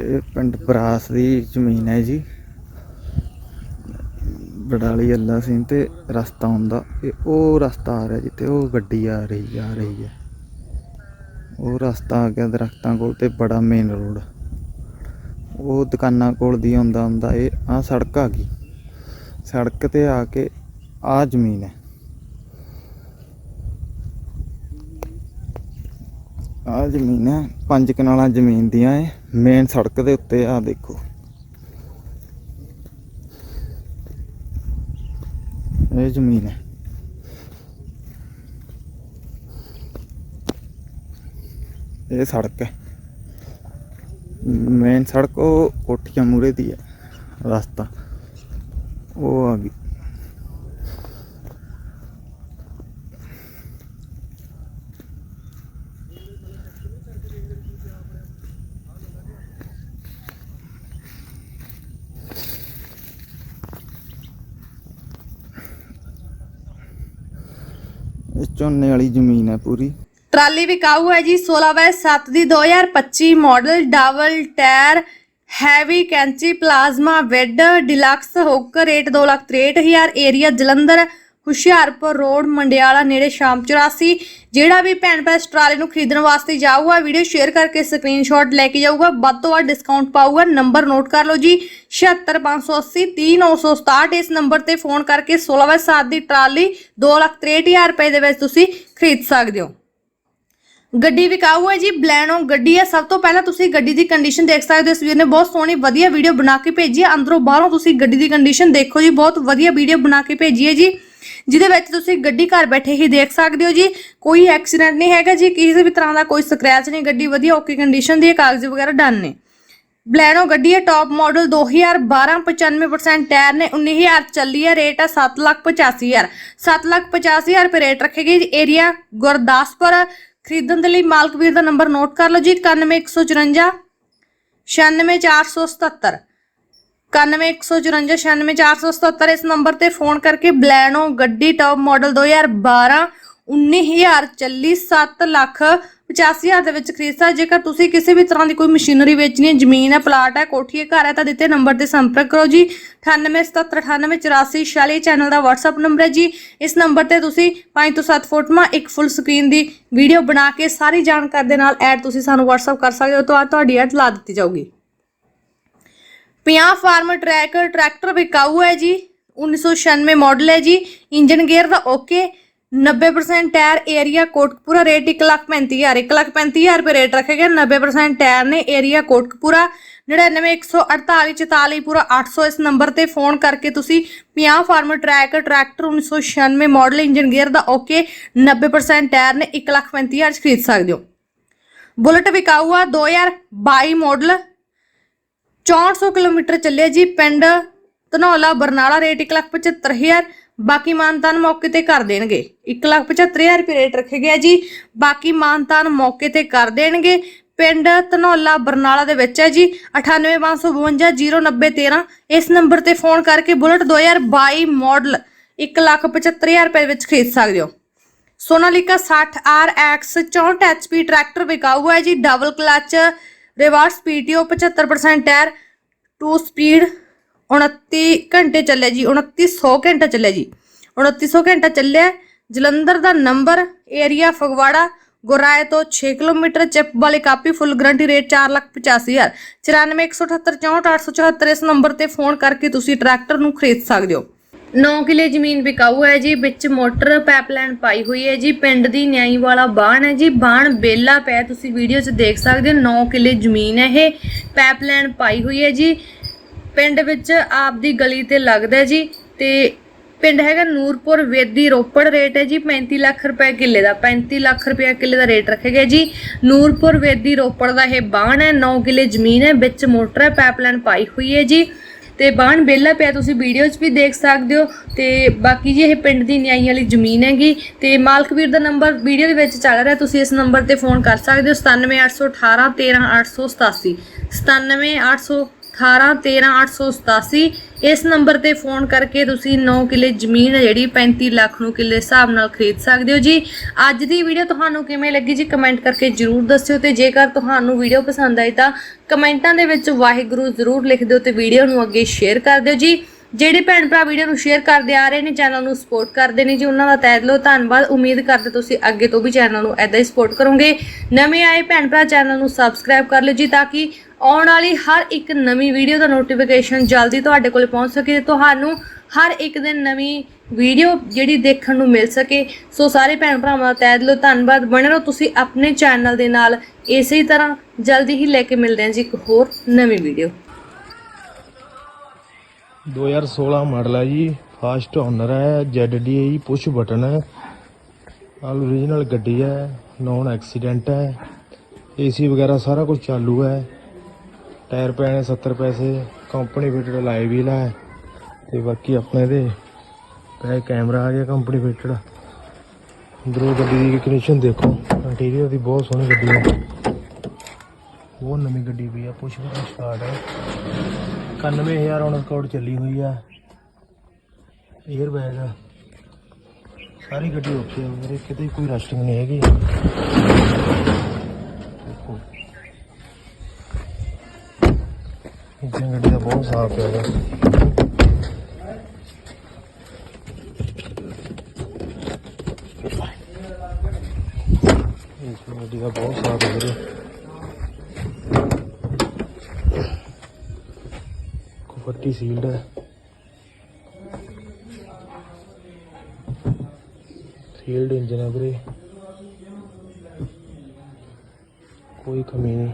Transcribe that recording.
ਇਹ ਪਿੰਡ ਬਰਾਸ ਦੀ ਜ਼ਮੀਨ ਹੈ ਜੀ। ਬਡਾਲੀ ਅੱਲਾ ਸਿੰਘ ਤੇ ਰਸਤਾ ਹੁੰਦਾ। ਇਹ ਉਹ ਰਸਤਾ ਆ ਰਿਹਾ ਜਿੱਥੇ ਉਹ ਗੱਡੀ ਆ ਰਹੀ ਆ ਰਹੀ ਹੈ। ਉਹ ਰਸਤਾ ਆ ਗਿਆ ਦਰਖਤਾਂ ਕੋਲ ਤੇ ਬੜਾ ਮੇਨ ਰੋਡ ਉਹ ਦੁਕਾਨਾਂ ਕੋਲ ਦੀ ਆਉਂਦਾ ਹੁੰਦਾ ਇਹ ਆ ਸੜਕ ਆ ਗਈ। ਸੜਕ ਤੇ ਆ ਕੇ ਆ ਜ਼ਮੀਨ ਹੈ। ਆ ਜ਼ਮੀਨ ਹੈ, ਪੰਜ ਕਨਾਲਾਂ ਜ਼ਮੀਨ ਦੀਆਂ ਹੈ ਮੇਨ ਸੜਕ ਦੇ ਉੱਤੇ ਆ ਦੇਖੋ। ਇਹ ਜ਼ਮੀਨ ਹੈ। ਇਹ ਸੜਕ ਹੈ। ਮੇਨ ਸੜਕ ਉਹ ਕੋਠੀਆਂ ਮੂਰੇ ਦੀ ਹੈ, ਰਸਤਾ। ਉਹ ਆ ਗਈ। ਇਹ ਝੋਨੇ ਵਾਲੀ ਜ਼ਮੀਨ ਹੈ ਪੂਰੀ। ਟਰਾਲੀ ਵਿਕਾਊ ਹੈ ਜੀ 16 ਬਾय 7 ਦੀ 2025 ਮਾਡਲ, ਡਬਲ ਟਾਇਰ, ਹੈਵੀ ਕੈਂਚੀ, plasma, wed, deluxe hook rate 263000 area Jalandhar Hoshiarpur road, Mandiala ਨੇੜੇ ਸ਼ਾਮ 84 ਜਿਹੜਾ ਵੀ ਭੈਣ ਭਰਾ ਇਸ ਟਰਾਲੀ ਨੂੰ ਖਰੀਦਣ ਵਾਸਤੇ ਜਾਊਗਾ, ਵੀਡੀਓ ਸ਼ੇਅਰ ਕਰਕੇ ਸਕਰੀਨਸ਼ਾਟ ਲੈ ਕੇ ਜਾਊਗਾ। ਵੱਧ ਤੋਂ ਵੱਧ ਡਿਸਕਾਊਂਟ ਪਾਊਗਾ। ਨੰਬਰ ਨੋਟ ਕਰ ਲਓ ਜੀ 76580 30967 ਇਸ ਨੰਬਰ ਤੇ ਫੋਨ ਕਰਕੇ 16 ਬਾਈ 7 ਦੀ ਟਰਾਲੀ 263000 ਰੁਪਏ ਦੇ ਵਿੱਚ ਤੁਸੀਂ ਖਰੀਦ ਸਕਦੇ ਹੋ। ਗੱਡੀ ਵਿਕਾਊ ਹੈ ਜੀ, ਬਲੈਨੋ ਗੱਡੀ ਹੈ। ਸਭ ਤੋਂ ਪਹਿਲਾਂ ਤੁਸੀਂ ਗੱਡੀ ਦੀ ਕੰਡੀਸ਼ਨ ਦੇਖ ਸਕਦੇ ਹੋ। ਇਸ ਵੀਰ ਨੇ ਬਹੁਤ ਸੋਹਣੀ, ਵਧੀਆ ਵੀਡੀਓ ਬਣਾ ਕੇ ਭੇਜੀ ਹੈ। ਅੰਦਰੋਂ ਬਾਹਰੋਂ ਤੁਸੀਂ ਗੱਡੀ ਦੀ ਕੰਡੀਸ਼ਨ ਦੇਖੋ ਜੀ, ਬਹੁਤ ਵਧੀਆ ਵੀਡੀਓ ਬਣਾ ਕੇ ਭੇਜੀ ਹੈ ਜੀ। ਜਿਹਦੇ ਵਿੱਚ ਤੁਸੀਂ ਗੱਡੀ ਘਰ ਬੈਠੇ ਹੀ ਦੇਖ ਸਕਦੇ ਹੋ ਜੀ। ਕੋਈ ਐਕਸੀਡੈਂਟ ਨਹੀਂ ਹੈਗਾ ਜੀ। ਕਿਸੇ ਵੀ ਤਰ੍ਹਾਂ ਦਾ ਕੋਈ ਸਕ੍ਰੈਚ ਨਹੀਂ, ਗੱਡੀ ਵਧੀਆ ਓਕੇ ਕੰਡੀਸ਼ਨ ਦੀ ਹੈ, ਕਾਗਜ਼ ਵਗੈਰਾ ਡਨ ਨੇ। ਬਲੈਨੋ ਗੱਡੀ ਹੈ ਟਾਪ ਮਾਡਲ 2012 95% ਟਾਇਰ ਨੇ 19000 ਚੱਲੀ ਹੈ ਰੇਟ ਹੈ 785000 785000 ਰੁਪਏ ਰੇਟ ਰੱਖੇਗੀ ਏਰੀਆ ਗੁਰਦਾਸਪੁਰ, ਖਰੀਦਣ ਦੇ ਲਈ ਮਾਲਕ ਵੀਰ ਦਾ ਨੰਬਰ ਨੋਟ ਕਰ ਲਓ ਜੀ 91154 96477 91154 96477 ਇਸ ਨੰਬਰ ਤੇ ਫੋਨ ਕਰਕੇ ਬਲੈਨੋ ਗੱਡੀ ਟਾਪ ਮਾਡਲ 2012 19000 ਚੱਲੀ 7 ਲੱਖ 85000 ਦੇ ਵਿੱਚ ਖਰੀਦ ਸਕਦੇ ਜੇਕਰ ਤੁਸੀਂ ਕਿਸੇ ਵੀ ਤਰ੍ਹਾਂ ਦੀ ਕੋਈ ਮਸ਼ੀਨਰੀ ਵੇਚਣੀ ਹੈ, ਜ਼ਮੀਨ ਹੈ, ਪਲਾਟ ਹੈ, ਕੋਠੀ ਹੈ, ਘਰ ਹੈ, ਤਾਂ ਦਿੱਤੇ ਨੰਬਰ ਤੇ ਸੰਪਰਕ ਕਰੋ ਜੀ। 9877988446 ਚੈਨਲ ਦਾ WhatsApp ਨੰਬਰ ਹੈ ਜੀ। ਇਸ ਨੰਬਰ ਤੇ ਤੁਸੀਂ 5 ਤੋਂ 7 ਫੋਟੋਆਂ, ਇੱਕ ਫੁੱਲ ਸਕਰੀਨ ਦੀ ਵੀਡੀਓ ਬਣਾ ਕੇ ਸਾਰੀ ਜਾਣਕਾਰੀ ਦੇ ਨਾਲ ਐਡ ਤੁਸੀਂ ਸਾਨੂੰ WhatsApp ਕਰ ਸਕਦੇ ਹੋ, ਤਾਂ ਤੁਹਾਡੀ ਐਡ ਲਾ ਦਿੱਤੀ ਜਾਊਗੀ। 50 ਫਾਰਮ ਟਰੈਕਰ ਟਰੈਕਟਰ ਵਿਕਾਊ ਹੈ ਜੀ 1996 ਮਾਡਲ ਹੈ ਜੀ ਇੰਜਨ ਗੇਅਰ ਦਾ okay 90% tyre area Kotkapura rate 135000 135000 ਰੁਪਏ ਰੇਟ ਰੱਖਿਆ ਗਿਆ 90% ਟਾਇਰ ਨੇ ਏਰੀਆ ਕੋਟਕਪੂਰਾ 991484 ਪੂਰਾ 800 ਇਸ ਨੰਬਰ ਤੇ ਫੋਨ ਕਰਕੇ ਤੁਸੀਂ 50 farm track, tractor 1996 model engine gear ਦਾ ਓਕੇ 90% ਟਾਇਰ ਨੇ 135000 ਚ ਖਰੀਦ ਸਕਦੇ ਹੋ। ਬੁਲਟ ਵਿਕਾਊ ਆ 2022 ਮਾਡਲ 6400 ਕਿਲੋਮੀਟਰ ਚੱਲਿਆ ਜੀ ਪਿੰਡ ਧਨੌਲਾ, ਬਰਨਾਲਾ, ਰੇਟ 175000 ਬਾਕੀ ਮਾਨਤਾਨ ਮੌਕੇ ਤੇ ਕਰ ਦੇਣਗੇ। 175000 ਰੁਪਏ ਰੇਟ ਰੱਖਿਆ ਗਿਆ ਜੀ। ਬਾਕੀ ਮਾਨਤਾਨ ਮੌਕੇ ਤੇ ਕਰ ਦੇਣਗੇ। ਪਿੰਡ ਧਨੌਲਾ, ਬਰਨਾਲਾ ਦੇ ਵਿੱਚ ਹੈ ਜੀ। 9855090913 ਇਸ ਨੰਬਰ ਤੇ ਫੋਨ ਕਰਕੇ ਬੁਲਟ 2022 ਮਾਡਲ 175000 ਰੁਪਏ ਵਿੱਚ ਖਰੀਦ ਸਕਦੇ ਹੋ। ਸੋਨਾਲੀਕਾ 60 RX 64 HP ਟਰੈਕਟਰ ਵਿਕਾਊ ਹੈ ਜੀ। Double clutch reverse PTO 75% tyre two speed 29 ਘੰਟੇ ਚੱਲਿਆ ਜੀ 2900 ਘੰਟਾ ਚੱਲਿਆ ਜੀ। 2900 ਘੰਟਾ ਚੱਲਿਆ, ਜਲੰਧਰ ਦਾ ਨੰਬਰ ਏਰੀਆ ਫਗਵਾੜਾ, ਗੁਰਾਏ ਤੋਂ 6 ਕਿਲੋਮੀਟਰ, ਚਿਪ ਵਾਲੀ ਕਾਪੀ ਫੁੱਲ ਗਰੰਟੀ ਰੇਟ 485000 9418744874 ਇਸ ਨੰਬਰ ਤੇ ਫੋਨ ਕਰਕੇ ਤੁਸੀਂ ਟਰੈਕਟਰ ਨੂੰ ਖਰੀਦ ਸਕਦੇ ਹੋ। 9 ਕਿਲੇ ਜ਼ਮੀਨ ਵਿਕਾਊ ਹੈ ਜੀ, ਵਿੱਚ ਮੋਟਰ ਪਾਈਪਲਾਈਨ ਪਾਈ ਹੋਈ ਹੈ ਜੀ, ਪਿੰਡ ਦੀ ਨਿਆਈ ਵਾਲਾ ਬਾਣ ਹੈ ਜੀ, ਬਾਣ ਬੇਲਾ ਪੈ, ਤੁਸੀਂ ਵੀਡੀਓ 'ਚ ਦੇਖ ਸਕਦੇ ਹੋ 9 ਕਿਲੇ ਜ਼ਮੀਨ ਹੈ ਇਹ, ਪਾਈਪਲਾਈਨ ਪਾਈ ਹੋਈ ਹੈ ਜੀ, ਪਿੰਡ ਵਿੱਚ ਆਪ ਦੀ ਗਲੀ ਤੇ ਲੱਗਦਾ ਹੈ ਜੀ, ਤੇ ਪਿੰਡ ਹੈਗਾ ਨੂਰਪੁਰ, ਵੇਦੀ ਰੋਪੜ ਰੇਟ ਹੈ ਜੀ 35 ਲੱਖ ਰੁਪਏ ਕਿੱਲੇ ਦਾ 35 ਲੱਖ ਰੁਪਏ ਕਿੱਲੇ ਦਾ ਰੇਟ ਰੱਖਿਆ ਗਿਆ ਜੀ, ਨੂਰਪੁਰ, ਵੇਦੀ ਰੋਪੜ ਦਾ ਇਹ ਬਾਣ ਹੈ 9 ਕਿੱਲੇ ਜ਼ਮੀਨ ਹੈ, ਵਿੱਚ ਮੋਟਰ ਹੈ ਪਾਈਪਲਾਈਨ ਪਾਈ ਹੋਈ ਹੈ ਜੀ ਤੇ ਬਾਣ ਬੇਲਾ ਪਿਆ, ਤੁਸੀਂ ਵੀਡੀਓ 'ਚ ਵੀ ਦੇਖ ਸਕਦੇ ਹੋ ਤੇ ਬਾਕੀ ਜੀ ਇਹ ਪਿੰਡ ਦੀ ਨਿਆਈ ਵਾਲੀ ਜ਼ਮੀਨ ਹੈਗੀ ਤੇ ਮਾਲਕ ਵੀਰ ਦਾ ਨੰਬਰ ਵੀਡੀਓ ਦੇ ਵਿੱਚ ਚੱਲ ਰਿਹਾ, ਤੁਸੀਂ ਇਸ ਨੰਬਰ ਤੇ ਫੋਨ ਕਰ ਸਕਦੇ ਹੋ 97818 13887 97818 13887 ਇਸ ਨੰਬਰ ਤੇ ਫੋਨ ਕਰਕੇ ਤੁਸੀਂ 9 ਕਿੱਲੇ ਜ਼ਮੀਨ ਹੈ ਜਿਹੜੀ 35 ਲੱਖ ਨੂੰ ਕਿੱਲੇ ਹਿਸਾਬ ਨਾਲ ਖਰੀਦ ਸਕਦੇ ਹੋ ਜੀ। ਅੱਜ ਦੀ ਵੀਡੀਓ ਤੁਹਾਨੂੰ ਕਿਵੇਂ ਲੱਗੀ ਜੀ ਕਮੈਂਟ ਕਰਕੇ ਜਰੂਰ ਦੱਸਿਓ ਤੇ ਜੇਕਰ ਤੁਹਾਨੂੰ ਵੀਡੀਓ ਪਸੰਦ ਆਈ ਤਾਂ ਕਮੈਂਟਾਂ ਦੇ ਵਿੱਚ ਵਾਹਿਗੁਰੂ ਜ਼ਰੂਰ ਲਿਖ ਦਿਓ ਤੇ ਵੀਡੀਓ ਨੂੰ ਅੱਗੇ ਸ਼ੇਅਰ ਕਰ ਦਿਓ ਜੀ। ਜਿਹੜੇ ਭੈਣ ਭਰਾ ਵੀਡੀਓ ਨੂੰ ਸ਼ੇਅਰ ਕਰਦੇ ਆ ਰਹੇ ਨੇ, ਚੈਨਲ ਨੂੰ ਸਪੋਰਟ ਕਰਦੇ ਨੇ ਜੀ, ਉਹਨਾਂ ਦਾ ਤਹਿ ਦਿਲੋਂ ਧੰਨਵਾਦ। ਉਮੀਦ ਕਰਦੇ ਤੁਸੀਂ ਅੱਗੇ ਤੋਂ ਵੀ ਚੈਨਲ ਨੂੰ ਐਦਾਂ ਹੀ ਸਪੋਰਟ ਕਰੋਗੇ। ਨਵੇਂ ਆਏ ਭੈਣ ਭਰਾ ਚੈਨਲ ਨੂੰ ਸਬਸਕ੍ਰਾਈਬ ਕਰ ਲਿਓ ਜੀ ਤਾਂ ਕਿ ਆਉਣ ਵਾਲੀ ਹਰ ਇੱਕ ਨਵੀਂ ਵੀਡੀਓ ਦਾ ਨੋਟੀਫਿਕੇਸ਼ਨ ਜਲਦੀ ਤੁਹਾਡੇ ਕੋਲ ਪਹੁੰਚ ਸਕੇ ਤੁਹਾਨੂੰ ਹਰ ਇੱਕ ਦਿਨ ਨਵੀਂ ਵੀਡੀਓ ਜਿਹੜੀ ਦੇਖਣ ਨੂੰ ਮਿਲ ਸਕੇ। ਸੋ ਸਾਰੇ ਭੈਣ ਭਰਾਵਾਂ ਦਾ ਤਹਿ ਦਿਲੋਂ ਧੰਨਵਾਦ। ਬਣੇ ਰਹੋ ਤੁਸੀਂ ਆਪਣੇ ਚੈਨਲ ਦੇ ਨਾਲ। ਇਸੇ ਤਰ੍ਹਾਂ ਜਲਦੀ ਹੀ ਲੈ ਕੇ ਮਿਲਦੇ ਹਾਂ ਜੀ ਇੱਕ ਹੋਰ ਨਵੀਂ ਵੀਡੀਓ। 2016 ਮਾਡਲ ਹੈ ਜੀ। ਫਾਸਟ ਓਨਰ ਹੈ ZD ਹੈ ਪੁਸ਼ ਬਟਨ ਹੈ ਆਲ ਓਰੀਜਨਲ ਗੱਡੀ ਹੈ ਨੌਨ ਐਕਸੀਡੈਂਟ ਹੈ ਏਸੀ ਵਗੈਰਾ ਸਾਰਾ ਕੁਝ ਚਾਲੂ ਹੈ ਟਾਇਰ ਪੈਣੇ ਨੇ 70 ਪੈਸੇ ਕੰਪਨੀ ਫਿਟਡ ਲਾਈ ਵੀਲ ਹੈ। ਤੇ ਬਾਕੀ ਆਪਣੇ ਦੇ ਪੈ ਕੈਮਰਾ ਆ ਗਿਆ ਕੰਪਨੀ ਫਿਟਡ ਅੰਦਰੋਂ ਗੱਡੀ ਦੀ ਕੰਡੀਸ਼ਨ ਦੇਖੋ। ਇੰਟੀਰੀਅਰ ਦੀ ਬਹੁਤ ਸੋਹਣੀ ਗੱਡੀ ਹੈ। ਬਹੁਤ ਨਵੀਂ ਗੱਡੀ ਪਈ ਆ ਪੁਸ਼ ਬਟਨ ਸਟਾਰਟ ਹੈ। 91000 ਔਨ ਰਿਕਾਰਡ ਚੱਲੀ ਹੋਈ ਆ 에ਅਰ ਬੈਗ ਸਾਰੀ ਗੱਡੀ ਓਕੇ ਆ ਮੇਰੇ ਕਿਤੇ ਕੋਈ ਰਸਟਿੰਗ ਨਹੀਂ ਹੈਗੀ। ਦੇਖੋ। ਇੰਜਨ ਗੱਡੀ ਦਾ ਬਹੁਤ ਸਾਫ਼ ਹੈਗਾ ਇੰਜਨ ਗੱਡੀ ਦਾ ਬਹੁਤ ਸਾਫ਼ ਹੈ ਵੀਰੇ। ਕੁਫੱਟੀ ਸੀਲਡ ਹੈ। ਸੀਲਡ ਇੰਜਨ ਹੈ ਵੀਰੇ। ਕੋਈ ਕਮੀ ਨਹੀਂ।